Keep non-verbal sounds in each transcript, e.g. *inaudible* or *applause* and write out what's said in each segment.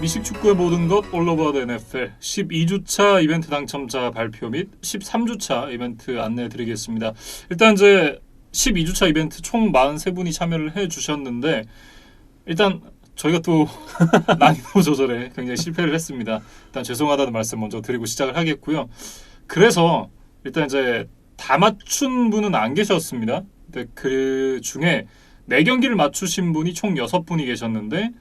미식 축구의 모든 것 올로버드 NFL 12주차 이벤트 당첨자 발표 및 13주차 이벤트 안내 드리겠습니다. 일단 이제 12주차 이벤트 총 43분이 참여를 해 주셨는데 일단 저희가 또 *laughs* 난이도 조절에 굉장히 실패를 했습니다. 일단 죄송하다는 말씀 먼저 드리고 시작을 하겠고요. 그래서 일단 이제 다 맞춘 분은 안 계셨습니다. 근데 그 중에 네 경기를 맞추신 분이 총 여섯 분이 계셨는데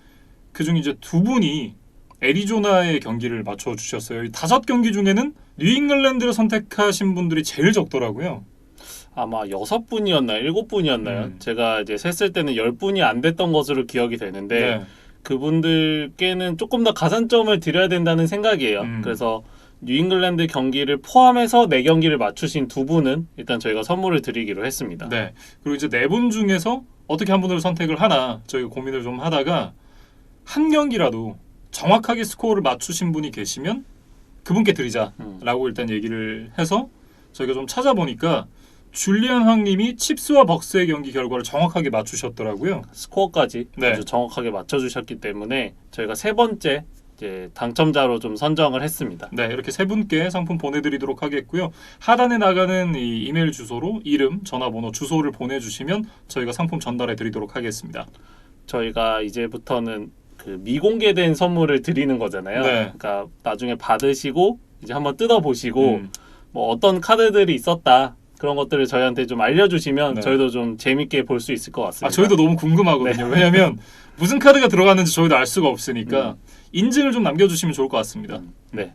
그중 이제 두 분이 애리조나의 경기를 맞춰 주셨어요. 이 다섯 경기 중에는 뉴잉글랜드를 선택하신 분들이 제일 적더라고요. 아마 여섯 분이었나요? 일곱 분이었나요? 음. 제가 이제 셌을 때는 열 분이 안 됐던 것으로 기억이 되는데 네. 그분들께는 조금 더 가산점을 드려야 된다는 생각이에요. 음. 그래서 뉴잉글랜드 경기를 포함해서 네 경기를 맞추신 두 분은 일단 저희가 선물을 드리기로 했습니다. 네. 그리고 이제 네 분 중에서 어떻게 한 분을 선택을 하나 저희가 고민을 좀 하다가 한 경기라도 정확하게 스코어를 맞추신 분이 계시면 그분께 드리자라고 음. 일단 얘기를 해서 저희가 좀 찾아보니까 줄리안 황님이 칩스와 벅스의 경기 결과를 정확하게 맞추셨더라고요. 스코어까지 네. 아주 정확하게 맞춰주셨기 때문에 저희가 세 번째 이제 당첨자로 좀 선정을 했습니다. 네, 이렇게 세 분께 상품 보내드리도록 하겠고요. 하단에 나가는 이 이메일 주소로 이름, 전화번호, 주소를 보내주시면 저희가 상품 전달해드리도록 하겠습니다. 저희가 이제부터는 그 미공개된 선물을 드리는 거잖아요. 네. 그러니까 나중에 받으시고 이제 한번 뜯어 보시고 음, 뭐 어떤 카드들이 있었다 그런 것들을 저희한테 좀 알려주시면 네. 저희도 좀 재밌게 볼 수 있을 것 같습니다. 아, 저희도 너무 궁금하거든요. 왜냐하면 무슨 카드가 들어갔는지 저희도 알 수가 없으니까 인증을 좀 남겨주시면 좋을 것 같습니다. 네.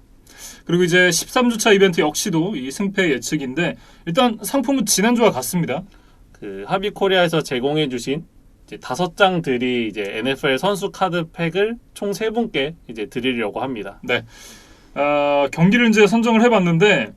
그리고 이제 13주차 이벤트 역시도 이 승패 예측인데 일단 상품은 지난주와 같습니다. 그 하비 코리아에서 제공해주신 이제 다섯 장들이 이제 NFL 선수 카드 팩을 총 세 분께 이제 드리려고 합니다. 아, 경기를 이제 선정을 해봤는데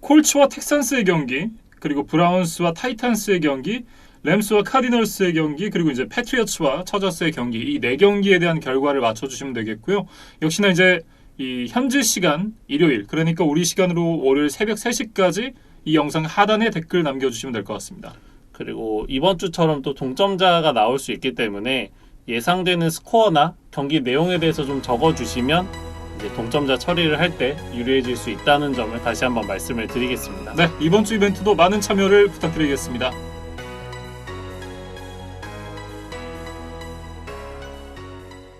콜츠와 텍산스의 경기 그리고 브라운스와 타이탄스의 경기 램스와 카디널스의 경기 그리고 이제 패트리어츠와 처저스의 경기 이 네 경기에 대한 결과를 맞춰주시면 되겠고요. 역시나 이제 이 현지 시간 일요일 그러니까 우리 시간으로 월요일 새벽 3시까지 이 영상 하단에 댓글 남겨주시면 될 것 같습니다 그리고 이번 주처럼 또 동점자가 나올 수 있기 때문에 예상되는 스코어나 경기 내용에 대해서 좀 적어주시면 이제 동점자 처리를 할 때 유리해질 수 있다는 점을 다시 한번 말씀을 드리겠습니다. 네 이번 주 이벤트도 많은 참여를 부탁드리겠습니다